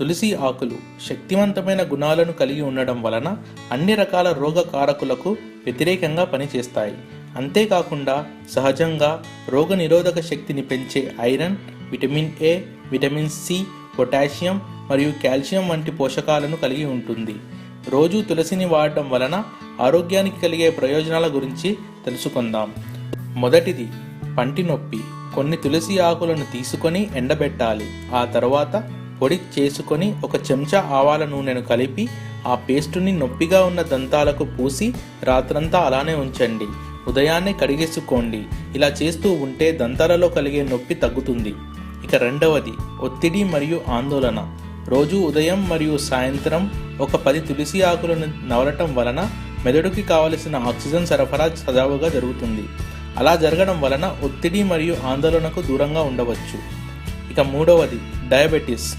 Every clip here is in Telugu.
తులసి ఆకులు శక్తివంతమైన గుణాలను కలిగి ఉండడం వలన అన్ని రకాల రోగ కారకులకు వ్యతిరేకంగా పనిచేస్తాయి. అంతేకాకుండా సహజంగా రోగ నిరోధక శక్తిని పెంచే iron vitamin A vitamin C potassium మరియు కాల్షియం వంటి పోషకాలను కలిగి ఉంటుంది. రోజు తులసిని వాడటం వలన ఆరోగ్యానికి కలిగే ప్రయోజనాల గురించి తెలుసుకుందాం. మొదటిది పంటి నొప్పి. కొన్ని తులసి ఆకులను తీసుకొని ఎండబెట్టాలి. ఆ తర్వాత పొడి చేసుకొని ఒక చెంచా ఆవాల నూనెను కలిపి ఆ పేస్టుని నొప్పిగా ఉన్న దంతాలకు పూసి రాత్రంతా అలానే ఉంచండి. ఉదయాన్నే కడిగేసుకోండి. ఇలా చేస్తూ ఉంటే దంతాలలో కలిగే నొప్పి తగ్గుతుంది. ఇక రెండవది ఒత్తిడి మరియు ఆందోళన. రోజు ఉదయం మరియు సాయంత్రం ఒక పది తులసి ఆకులను నవలటం వలన మెదడుకి కావలసిన ఆక్సిజన్ సరఫరా సజావుగా జరుగుతుంది. అలా జరగడం వలన ఒత్తిడి మరియు ఆందోళనకు దూరంగా ఉండవచ్చు. ఇక మూడవది డయాబెటీస్.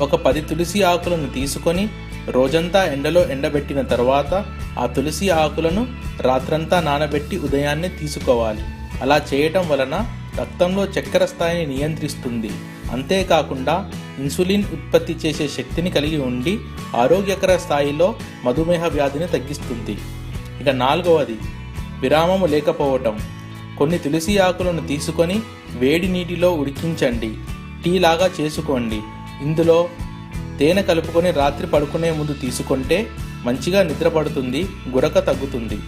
ఒక పది తులసి ఆకులను తీసుకొని రోజంతా ఎండలో ఎండబెట్టిన తర్వాత ఆ తులసి ఆకులను రాత్రంతా నానబెట్టి ఉదయాన్నే తీసుకోవాలి. అలా చేయటం వలన రక్తంలో చక్కెర స్థాయిని నియంత్రిస్తుంది. అంతేకాకుండా ఇన్సులిన్ ఉత్పత్తి చేసే శక్తిని కలిగి ఉండి ఆరోగ్యకర స్థాయిలో మధుమేహ వ్యాధిని తగ్గిస్తుంది. ఇక నాలుగవది విరామము లేకపోవటం. కొన్ని తులసి ఆకులను తీసుకొని వేడి నీటిలో ఉడికించండి. టీ లాగా చేసుకోండి. ఇందులో తేనె కలుపుకొని రాత్రి పడుకునే ముందు తీసుకుంటే మంచిగా నిద్రపడుతుంది గురక తగ్గుతుంది.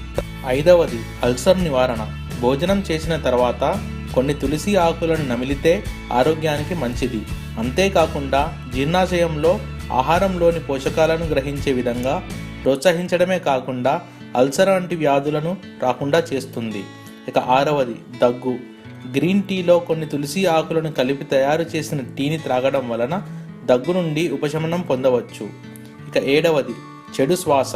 ఐదవది అల్సర్ నివారణ. భోజనం చేసిన తర్వాత కొన్ని తులసి ఆకులను నమిలితే ఆరోగ్యానికి మంచిది. అంతేకాకుండా జీర్ణాశయంలో ఆహారంలోని పోషకాలను గ్రహించే విధంగా ప్రోత్సహించడమే కాకుండా అల్సర్ వంటి వ్యాధులను రాకుండా చేస్తుంది. ఇక ఆరవది దగ్గు. గ్రీన్ టీలో కొన్ని తులసి ఆకులను కలిపి తయారు చేసిన టీని త్రాగడం వలన దగ్గు నుండి ఉపశమనం పొందవచ్చు. ఇక ఏడవది చెడు శ్వాస.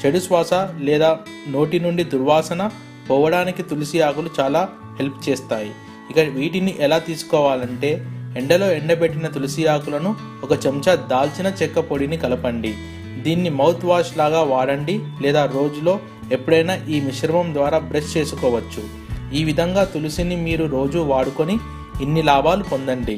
చెడు శ్వాస లేదా నోటి నుండి దుర్వాసన పోవడానికి తులసి ఆకులు చాలా హెల్ప్ చేస్తాయి. ఇక వీటిని ఎలా తీసుకోవాలంటే ఎండలో ఎండబెట్టిన తులసి ఆకులను ఒక చెంచా దాల్చిన చెక్క పొడిని కలపండి. దీన్ని మౌత్ వాష్ లాగా వాడండి లేదా రోజులో ఎప్పుడైనా ఈ మిశ్రమం ద్వారా బ్రష్ చేసుకోవచ్చు. ఈ విధంగా తులసిని మీరు రోజు వాడుకొని ఇన్ని లాభాలు పొందండి.